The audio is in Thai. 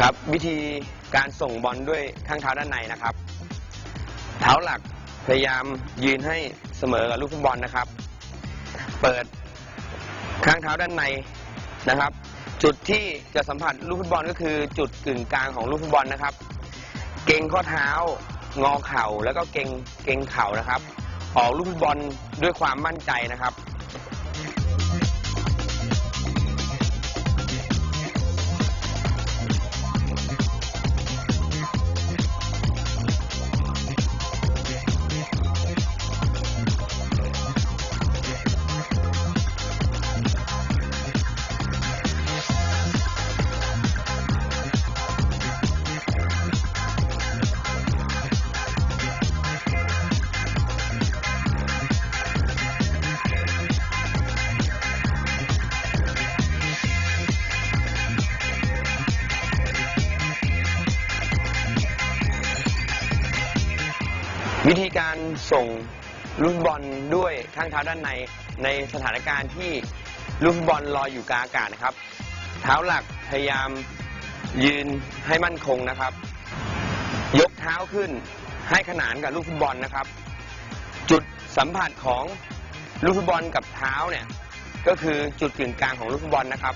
ครับ วิธีการส่งบอลด้วยข้างเท้าด้านในนะครับ เท้าหลักพยายามยืนให้เสมอกับลูกฟุตบอลนะครับ เปิดข้างเท้าด้านในนะครับ จุดที่จะสัมผัสลูกฟุตบอลก็คือจุดกึ่งกลางของลูกฟุตบอลนะครับ เกรงข้อเท้างอเข่าแล้วก็เกรงเกรงเข่านะครับ ออกลูกฟุตบอลด้วยความมั่นใจนะครับ วิธีการส่งลูกบอลด้วยข้างเท้าด้านในในสถานการณ์ที่ลูกบอลลอยอยู่กลางอากาศนะครับ เท้าหลักพยายามยืนให้มั่นคงนะครับ ยกเท้าขึ้นให้ขนานกับลูกฟุตบอลนะครับ จุดสัมผัสของลูกฟุตบอลกับเท้าเนี่ยก็คือจุดกึ่งกลางของลูกฟุตบอลนะครับ